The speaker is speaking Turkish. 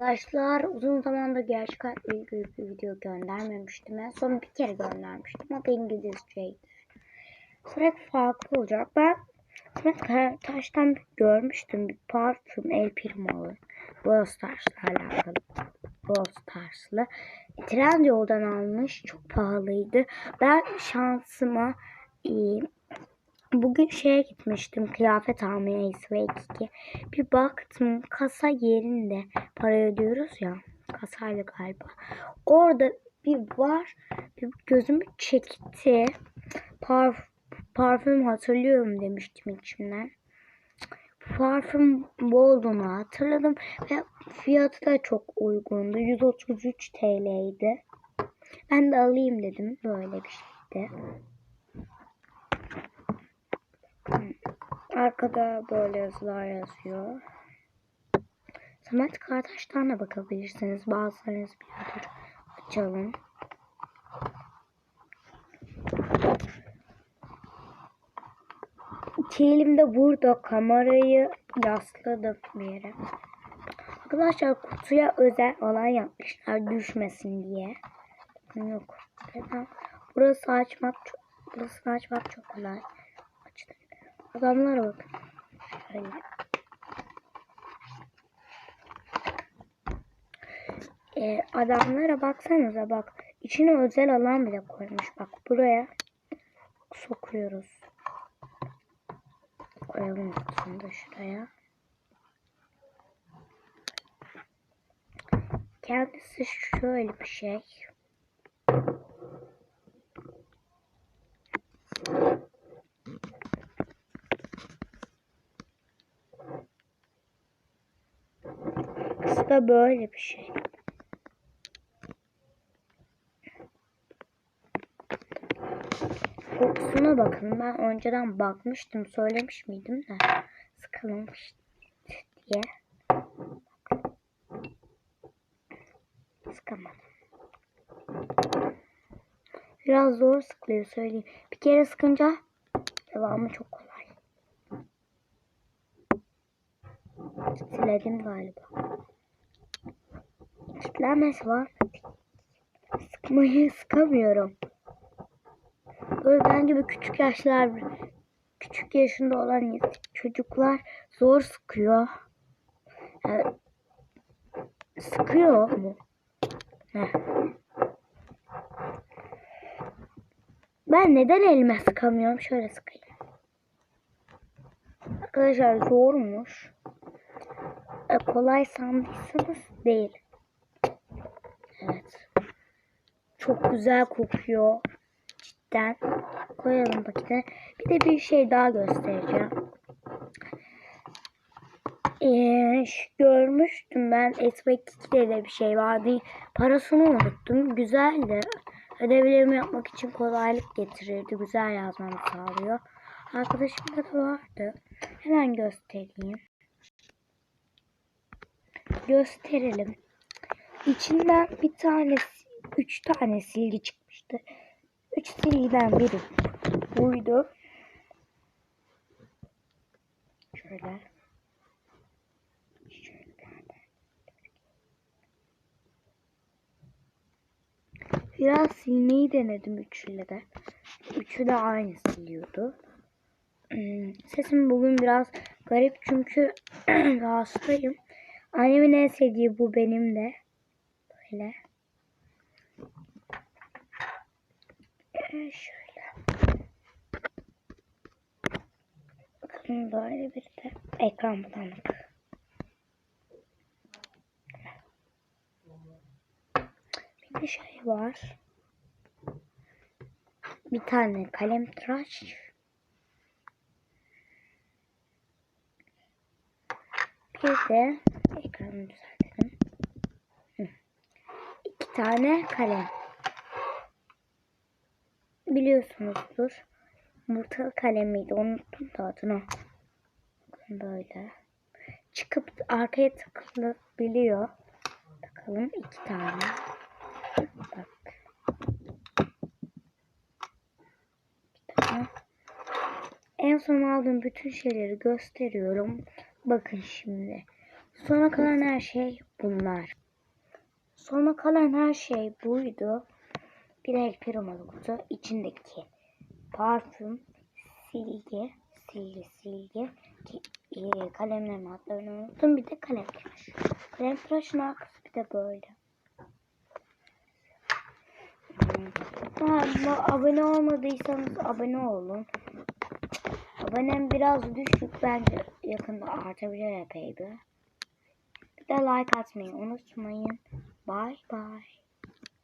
Arkadaşlar uzun zamandır gerçek hayatla ilgili bir video göndermemiştim. En son bir kere göndermiştim. O da İngilizceydi. Sürekli farklı olacak. Ben Sürekli taştan görmüştüm bir parfüm El Primo'lu. Brawl Stars'la alakalı. Brawl Stars'la. Trendyol'dan almış. Çok pahalıydı. Ben şansıma e, bugün şeye gitmiştim. Kıyafet almaya S2. Bir baktım kasa yerinde. Para ödüyoruz ya. Kasayla galiba. Orada bir var. Bir gözümü çekti. Parf parfüm hatırlıyorum demiştim içimden. Parfüm bu olduğunu hatırladım ve fiyatı da çok uygundu. 133 TL'ydi. Ben de alayım dedim. Böyle bir şeydi. Arkada böyle yazılar yazıyor. Samet kardeşten de bakabilirsiniz. Bazılarınız biliyordur. Açalım. İki elimde burada kamerayı yasladım bir yere. Arkadaşlar kutuya özel alan yapmışlar düşmesin diye. Yok. Burası açmak çok, burası açmak çok kolay. Açtım. Adamlara bakın. Şöyle. Ee, adamlara baksanıza bak. İçine özel alan bile koymuş. Bak buraya sokuyoruz. Koyalım kutusunu şuraya. Kendisi şöyle bir şey. Da böyle bir şey. Kokusuna bakın. Ben önceden bakmıştım. Söylemiş miydim de. Sıkılmış diye. Sıkamadım. Biraz zor sıkılıyor söyleyeyim. Bir kere sıkınca devamı çok kolay. Siledim galiba. Kitlenmesi var. Sıkmayı sıkamıyorum. Böyle ben gibi küçük yaşlar küçük yaşında olan çocuklar zor sıkıyor. Yani sıkıyor mu? Heh. Ben neden elime sıkamıyorum? Şöyle sıkayım. Arkadaşlar zormuş. E, kolay sandıysanız değil. Çok güzel kokuyor. Cidden. Koyalım pakete. Bir de bir şey daha göstereceğim. Ee, görmüştüm ben Esmek 2'de de bir şey vardı. Parasını unuttum. Güzeldi. Ödevlerimi yapmak için kolaylık getirirdi. Güzel yazmamı sağlıyor. Arkadaşımda da vardı. Hemen göstereyim. Gösterelim. İçinden bir tanesi 3 tane silgi çıkmıştı. 3 silgiden biri buydu. Şöyle. Biraz silmeyi denedim üçüyle de. Üçü de aynı siliyordu. Sesim bugün biraz garip çünkü hastayım. Annemin en sevdiği bu benim de. Böyle. Şöyle. Bakın böyle bir de ekran bulanık. Bir de şey var. Bir tane kalem tıraş. Bir de ekranı düzeltelim. İki tane kalem. Biliyorsunuzdur. Yumurtalı kalem miydi? Unuttum da adını. Böyle. Çıkıp arkaya takılabiliyor. Takalım iki tane. Bak. Bir tane. En son aldığım bütün şeyleri gösteriyorum. Bakın şimdi. Sona kalan her şey bunlar. Sonra kalan her şey buydu. Bir el piromalı kutu içindeki parfüm, silgi, silgi, silgi, e, kalemlerin adlarını unuttum. Bir de kalem tıraş. Kalem tıraşın arkası bir de böyle. Hmm. Ha, abone olmadıysanız abone olun. Abonem biraz düşük. Bence yakında artabilir epey bir. Bir de like atmayı unutmayın. Bye bye.